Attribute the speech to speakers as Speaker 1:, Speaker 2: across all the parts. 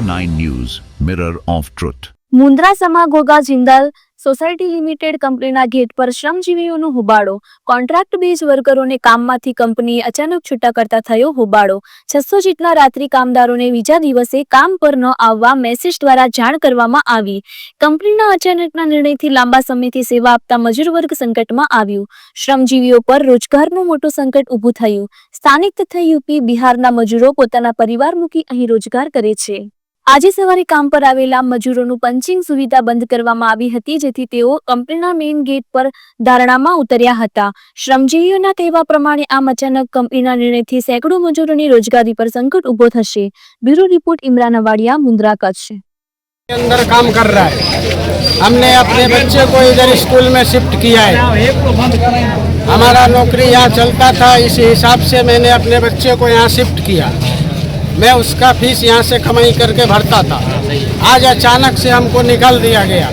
Speaker 1: India 9 News, Mirror of Truth.
Speaker 2: Mundra Sama Jindal society limited કંપનીના gate પર શ્રમજીવીઓનો હોબાળો. કોન્ટ્રાક્ટ બેઝ વર્કરોને કામમાંથી કંપનીએ અચાનક છૂટા કરતા થયો હોબાળો. છસો જેટલા રાત્રિ કામદારોને બીજા દિવસે કામ પર ન આવવા મેસેજ દ્વારા જાણ કરવામાં આવી. કંપનીના અચાનકના નિર્ણયથી લાંબા સમયથી સેવા આપતા મજૂર વર્ગ સંકટમાં આવ્યું. શ્રમજીવીઓ પર રોજગારનું મોટું સંકટ ઊભું થયું. સ્થાનિક તથા યુપી બિહારના મજૂરો પોતાના પરિવાર મૂકી અહીં રોજગાર કરે છે. આજે સવારે કામ પર આવેલા મજૂરોનું પંચિંગ સુવિધા બંધ કરવામાં આવી હતી જેથી તેઓ કંપનીના મેઇન ગેટ પર ધારણામાં ઉતર્યા હતા શ્રમજીવીઓના કહેવા પ્રમાણે આમ અચાનક કંપનીના નિર્ણયથી સેંકડો મજૂરોની રોજગારી પર સંકટ ઊભો થશે બ્યુરો રિપોર્ટ ઇમરાન અવાડિયા મુન્દ્રા કચ્છ
Speaker 3: के अंदर काम कर रहा है हमने अपने बच्चे को इधर स्कूल में शिफ्ट किया है हमारा नौकरी यहाँ चलता था इस हिसाब से मैंने अपने बच्चे को यहाँ शिफ्ट किया मैं उसका फीस यहाँ से कमाई करके भरता था आज अचानक से हमको निकाल दिया गया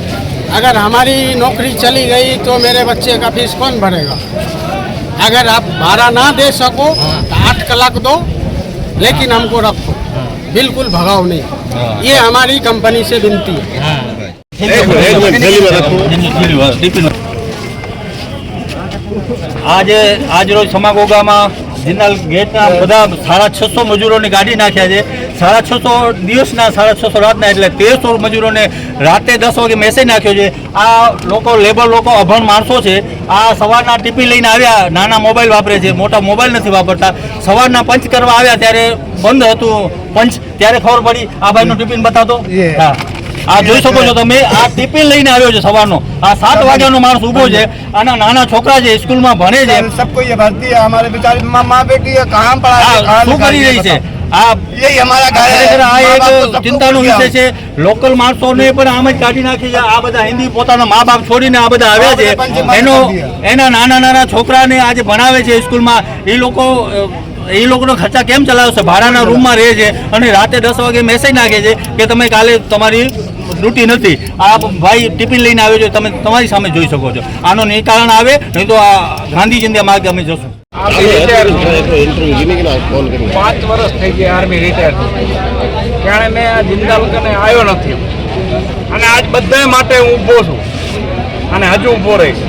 Speaker 3: अगर हमारी नौकरी चली गई तो मेरे बच्चे का फीस कौन भरेगा अगर आप भाड़ा ना दे सको तो आठ कलाक दो लेकिन हमको रखो बिल्कुल भगाओ नहीं ये हमारी कंपनी से विनती है
Speaker 4: આજે આજ રોજ સમાગોગામાં જિંદાલ ગેટના બધા સાડા છસો મજૂરોની ગાડી નાખ્યા છે. સાડા છસો દિવસના સાડા છસો રાતના એટલે તેરસો મજૂરોને રાતે દસ વાગે મેસેજ નાખ્યો છે. આ લોકો લેબર લોકો અભણ માણસો છે. આ સવારના ટીપી લઈને આવ્યા નાના મોબાઈલ વાપરે છે. મોટા મોબાઈલ નથી વાપરતા. સવારના પંચ કરવા આવ્યા ત્યારે બંધ હતું. પંચ ત્યારે ખબર પડી. આ ભાઈનું ટિફિન બતાવતો. હા. આ જોઈ શકો છો તમે આ ટિફિન લઈને આવ્યો છે સવારનો આ સાત વાગ્યાનો માણસ ઊભો છે આના નાના છોકરા છે સ્કૂલમાં ભણે છે
Speaker 5: सबको ये भरती है हमारे बेचारे माँ माँ बेटी है कहाँ पढ़ा
Speaker 4: આ
Speaker 5: है, कहाँ
Speaker 4: શું કરી રહી છે આ
Speaker 5: यही हमारा घर है
Speaker 4: ખરેખર આ
Speaker 5: माँ बाप को
Speaker 4: એક
Speaker 5: सबको
Speaker 4: ચિંતાનો
Speaker 5: भूल
Speaker 4: વિષય
Speaker 5: गया।
Speaker 4: છે લોકલ માણસોને પણ આમ જ કાઢી નાખી છે આ બધા હિન્દી પોતાના મા બાપ છોડીને આ બધા આવ્યા છે
Speaker 5: આ બધા પંચે
Speaker 4: એનો
Speaker 5: મારી નાખી
Speaker 4: એના નાના નાના છોકરાને આજે ભણાવે છે સ્કૂલમાં એ લોકો અ, એ લોકોનો ખર્ચા કેમ ચલાવશે ભાડાના રૂમમાં રહે છે અને રાતે દસ વાગે મેસેજ નાખે છે કે તમે કાલે તમારી ડ્યુટી નથી. આ ભાઈ ટિફિન લઈને આવ્યો છે, તમે તમારી સામે જોઈ શકો છો. આનો નિકારણ આવે, નહીં તો આ ગાંધી ચિંધ્યા માર્ગે અમે જશું.
Speaker 3: પાંચ વર્ષ થઈ ગયા આર્મી રિટાયર ત્યારે મેં આ જિંદાલ કને આવ્યો નથી. અને આજ બધા માટે હું ઊભો છું. અને હજુ ઊભો રહીશ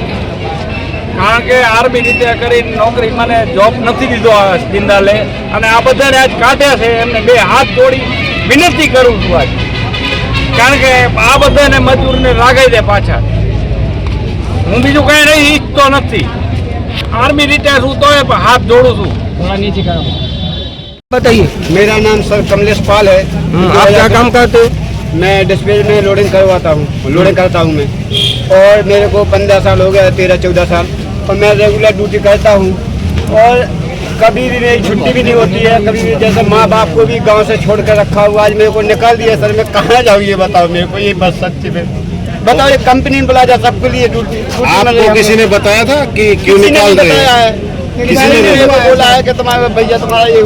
Speaker 3: કારણ કે આર્મી રિટાયર કરી નોકરી મને જોબ નથી દીધો આ જિંદાલે. અને આ બધાને આજ કાઢ્યા છે. એમને બે હાથ જોડી વિનંતી કરું છું આજ. કારણ કે આ બધાને મજૂરને રાગાઈ દે પાછા હું બીજું કઈ નહીં ઈચ્છતો નથી આર્મી રિટાયર છું તોય પણ હાથ જોડું છું
Speaker 5: बताइए मेरा नाम सर कमलेश पाल है आप क्या काम करते हो मैं डिस्प्ले में लोडिंग करवाता हूँ लोडिंग करता हूँ मैं और मेरे को पंद्रह साल हो गया तेरह चौदह साल और मैं रेगुलर ड्यूटी करता हूँ और कभी भी मेरी छुट्टी भी नहीं होती है कभी भी जैसे माँ बाप को भी गाँव से छोड़ कर रखा हुआ आज मेरे को निकाल दिया सर मैं कहाँ जाऊँ ये बताओ मेरे को ये बस सच्ची में। बताओ ये कंपनी में बुला जा सबके लिए
Speaker 6: आपको किसी ने बताया था कि क्यों निकाल रहे
Speaker 5: बताया
Speaker 6: हैं। किसी ने
Speaker 5: बोला है कि तुम्हारा भैया तुम्हारा ये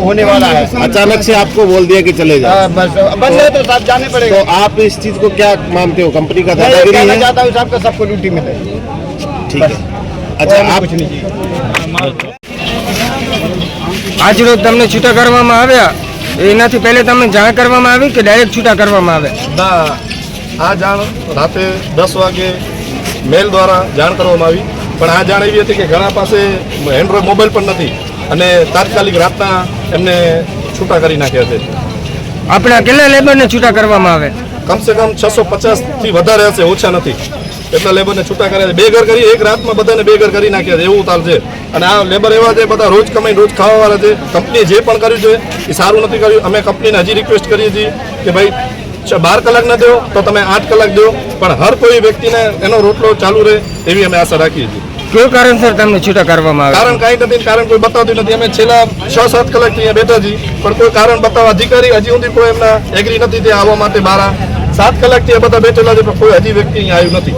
Speaker 5: होने वाला है।
Speaker 6: अचानक से आपको बोल दिया कि चले जाओ।
Speaker 5: हाँ, बस बंद है तो साहब जाने पड़ेगा
Speaker 6: तो
Speaker 5: पड़ेगा।
Speaker 6: आप इस चीज़ को क्या मानते हो? कंपनी का दादागिरी है?
Speaker 5: चाहता हूँ साहब को सबको ड्यूटी मिले।
Speaker 6: ठीक है।
Speaker 5: अच्छा
Speaker 6: अच्छा आप
Speaker 5: कुछ नहीं।
Speaker 7: આજરોજ તમને છૂટા કરવામાં આવ્યા. એનાથી પહેલે તમને જાણ કરવામાં આવી કે ડાયરેક્ટ છૂટા કરવામાં આવે
Speaker 8: ના આ જાણ રાતે દસ વાગે મેલ દ્વારા જાણ કરવામાં આવી. પણ આ જાણ એવી હતી કે ઘણા પાસે એન્ડ્રોઈડ મોબાઈલ પણ નથી અને તાત્કાલિક રાતના એમને છૂટા કરી નાખ્યા છે.
Speaker 7: આપણા કેટલા લેબરને છૂટા કરવામાં આવે
Speaker 8: કમસે કમ છસો પચાસથી વધારે હશે ઓછા નથી. એટલા લેબરને છૂટા કર્યા છે? બે ઘર કરી એક રાતમાં બધાને બે ઘર કરી નાખ્યા છે. એવું ઉતાર છે અને આ લેબર એવા છે બધા રોજ કમાઈને રોજ ખાવાવાળા છે. કંપનીએ જે પણ કર્યું છે એ સારું નથી કર્યું. અમે કંપનીને હજી રિક્વેસ્ટ કરીએ છીએ કે ભાઈ બાર કલાક ન દો તો તમે આઠ કલાક દો પણ હર કોઈ વ્યક્તિને એનો રોટલો ચાલુ રહે એવી અમે આશા રાખીએ છીએ.
Speaker 7: કયું કારણસર તમને છૂટા કરવામાં આવે?
Speaker 8: કારણ કાંઈ નથી કારણ કોઈ બતાવતું નથી. અમે છેલ્લા છ સાત કલાકથી અહીંયા બેઠા છીએ. પણ કોઈ કારણ બતાવવા અધિકારી હજી સુધી કોઈ એમના એગ્રી નથી તે આવવા માટે બારા. સાત કલાકથી આ બધા બેઠેલા છે પણ કોઈ હજી વ્યક્તિ અહીંયા આવ્યું નથી.